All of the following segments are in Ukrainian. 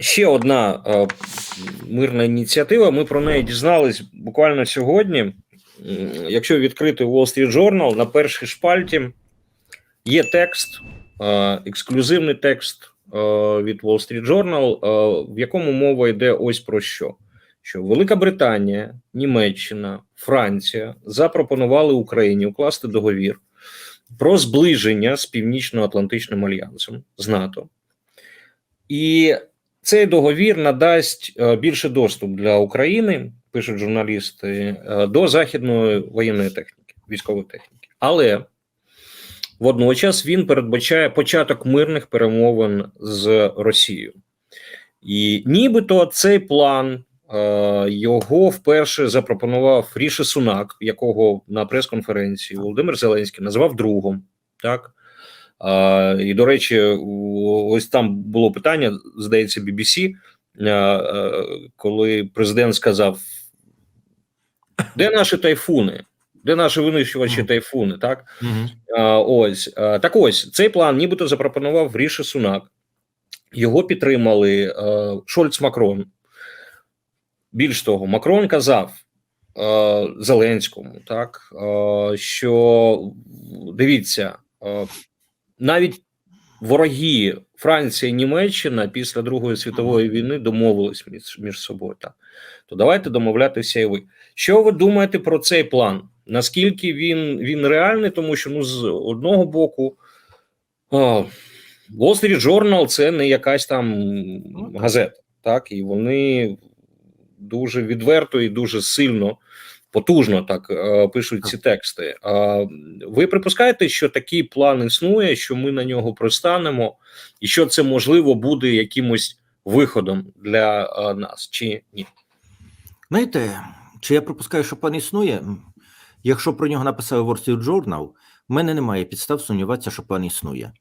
Ще одна е, мирна ініціатива. Ми про неї дізнались буквально сьогодні. Якщо відкрити Wall Street Journal, на першій шпальті є текст, е, ексклюзивний текст е, від Wall Street Journal, е, в якому мова йде ось про що: що Велика Британія, Німеччина, Франція запропонували Україні укласти договір про зближення з Північно-Атлантичним альянсом з НАТО. І цей договір надасть е, більше доступ для України, пишуть журналісти, е, до західної воєнної техніки, військової техніки. Але водночас він передбачає початок мирних перемовин з Росією. І нібито цей план е, його вперше запропонував Ріші Сунак, якого на прес-конференції Володимир Зеленський назвав другом. Так і до речі, ось там було питання, здається, BBC, а, а, коли президент сказав: де наші тайфуни? Де наші винищувачі тайфуни? Так ось так ось цей план, нібито запропонував Ріші Сунак. Його підтримали е, Шольц Макрон. Більш того, Макрон казав е, Зеленському, так е, що дивіться, е, навіть вороги Франція і Німеччина після Другої світової війни домовились між, між собою. Так то давайте домовлятися і ви. Що ви думаєте про цей план? Наскільки він, він реальний? Тому що ну з одного боку. О, Wall Street Journal – це не якась там газета, так і вони дуже відверто і дуже сильно, потужно так е, пишуть ці тексти. А ви припускаєте, що такий план існує, що ми на нього пристанемо, і що це можливо буде якимось виходом для е, нас, чи ні? Знаєте, чи я припускаю, що пан існує? Якщо про нього написав Wall Street Journal, в мене немає підстав сумніватися, що пан існує.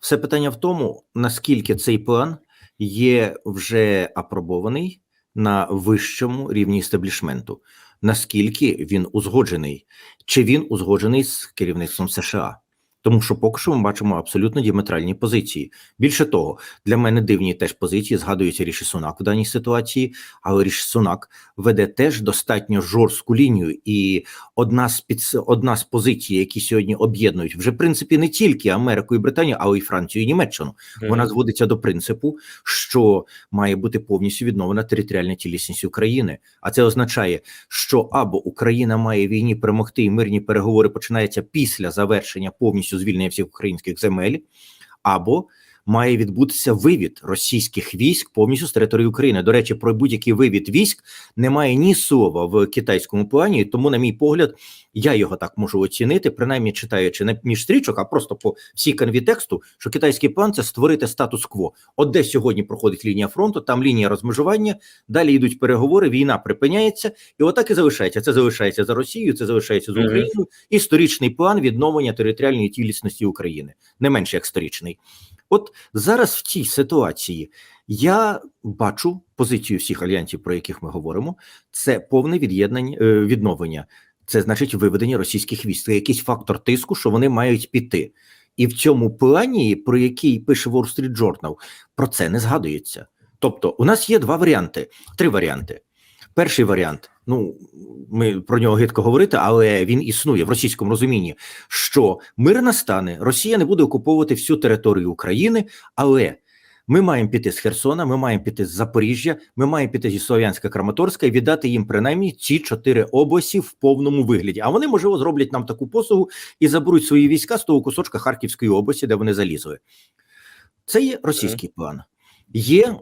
Все питання в тому, наскільки цей план є вже апробований на вищому рівні істеблішменту, наскільки він узгоджений, чи він узгоджений з керівництвом США. Тому що поки що ми бачимо абсолютно діаметральні позиції. Більше того, для мене дивні теж позиції згадується Ріші Сунак в даній ситуації, але Ріші Сунак веде теж достатньо жорстку лінію. І одна з під одна з позицій, які сьогодні об'єднують вже в принципі не тільки Америку і Британію, але й Францію і Німеччину. Вона зводиться до принципу, що має бути повністю відновлена територіальна цілісність України. А це означає, що або Україна має війні перемогти, і мирні переговори починаються після завершення повністю звільнення всіх українських земель, або має відбутися вивід російських військ повністю з території України. До речі, про будь-який вивід військ немає ні слова в китайському плані, тому, на мій погляд, я його так можу оцінити, принаймні читаючи не між стрічок, а просто по всій канві тексту, що китайський план це створити статус-кво. От де сьогодні проходить лінія фронту, там лінія розмежування, далі йдуть переговори, війна припиняється, і отак і залишається. Це залишається за Росією, це залишається з Україною. І сторічний план відновлення територіальної цілісності України, не менше як сторічний. От зараз в цій ситуації я бачу позицію всіх альянсів, про яких ми говоримо, це повне від'єднання е, відновлення. Це значить виведення російських військ. Це якийсь фактор тиску, що вони мають піти. І в цьому плані, про який пише Wall Street Journal, про це не згадується. Тобто, у нас є два варіанти, три варіанти. Перший варіант, ну ми про нього гидко говорити, але він існує в російському розумінні, що мир настане, Росія не буде окуповувати всю територію України, але ми маємо піти з Херсона, ми маємо піти з Запоріжжя, ми маємо піти зі Слов'янська Краматорська і віддати їм принаймні ці чотири області в повному вигляді. А вони можливо зроблять нам таку послугу і заберуть свої війська з того кусочка Харківської області, де вони залізли. Це є російський план. Є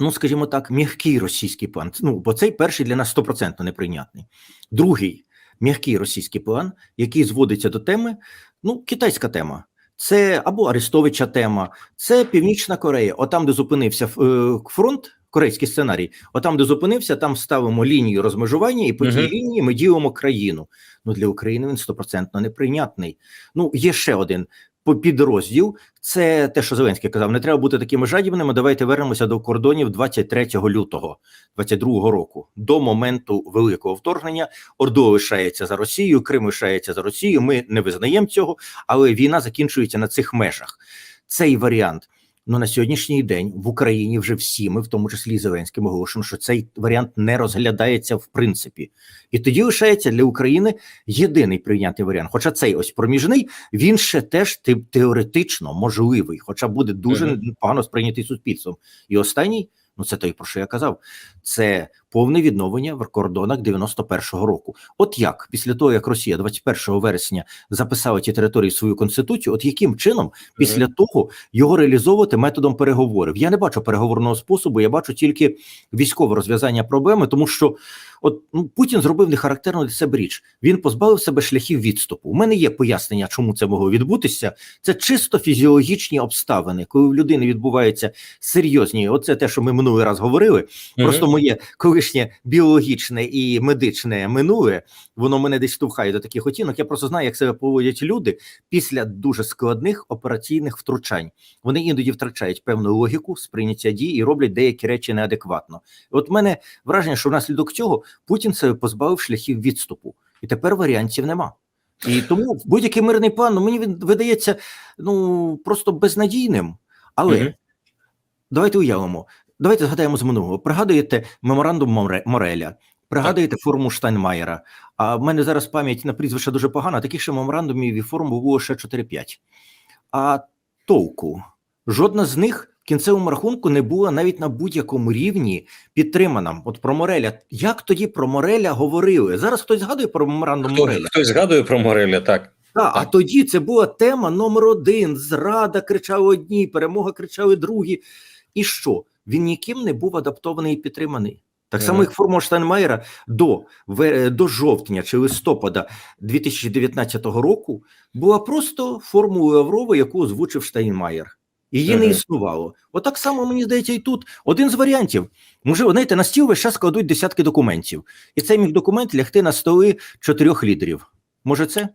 ну скажімо так, м'який російський план. Ну, бо цей перший для нас стопроцентно неприйнятний. Другий м'який російський план, який зводиться до теми, ну, китайська тема. Це або Арестовича тема, це Північна Корея. Отам, де зупинився е, фронт, корейський сценарій, отам, де зупинився, там ставимо лінію розмежування, і по тій Мгм. лінії ми ділимо країну. Ну для України він стопроцентно неприйнятний. Ну є ще один підрозділ. Це те, що Зеленський казав: не треба бути такими жадібними. Давайте вернемося до кордонів 23 лютого 22 року, до моменту великого вторгнення. Ордо лишається за Росією, Крим лишається за Росією. Ми не визнаємо цього, але війна закінчується на цих межах. Цей варіант Ну на сьогоднішній день в Україні вже всі ми, в тому числі і Зеленським, оголошуємо, що цей варіант не розглядається в принципі. І тоді лишається для України єдиний прийнятий варіант. Хоча цей ось проміжний, він ще теж теоретично можливий, хоча буде дуже Мгм. погано сприйнятий суспільством. І останній, ну це той, про що я казав, це повне відновлення в кордонах 91-го року. От як після того, як Росія 21 вересня записала ті території в свою конституцію, от яким чином після того його реалізовувати методом переговорів? Я не бачу переговорного способу, я бачу тільки військове розв'язання проблеми, тому що от ну Путін зробив нехарактерну для себе річ. Він позбавив себе шляхів відступу. У мене є пояснення, чому це могло відбутися. Це чисто фізіологічні обставини, коли в людини відбуваються серйозні. Оце те, що ми минулий раз говорили. Просто моє колишнє біологічне і медичне минуле, воно мене десь штовхає до таких оцінок. Я просто знаю, як себе поводять люди після дуже складних операційних втручань. Вони іноді втрачають певну логіку сприйняття дій і роблять деякі речі неадекватно. От мене враження, що внаслідок цього Путін себе позбавив шляхів відступу, і тепер варіантів нема. І тому будь-який мирний план ну, мені він видається ну просто безнадійним. Але Мгм. давайте уявимо. Давайте згадаємо з минулого. Пригадуєте меморандум Мореля, пригадуєте форму Штайнмаєра. А в мене зараз пам'ять на прізвище дуже погана. Таких ще меморандумів і форм було ще 4-5. А толку жодна з них в кінцевому рахунку не була навіть на будь-якому рівні підтримана. От про Мореля. Як тоді про Мореля говорили? Зараз хтось згадує про меморандум Хто, Мореля. хтось згадує про Мореля, так. Так, а тоді це була тема номер один. Зрада кричали одні, перемога кричали другі. І що? Він ніким не був адаптований і підтриманий. Так само, як формула Штайнмаєра до, до жовтня чи листопада 2019 року була просто формулою Лаврова, яку озвучив Штайнмаєр. Її не існувало. Отак само мені здається, і тут один з варіантів. Може, знаєте, на стіл весь час кладуть десятки документів, і цей міг документ лягти на столи чотирьох лідерів. Може, це?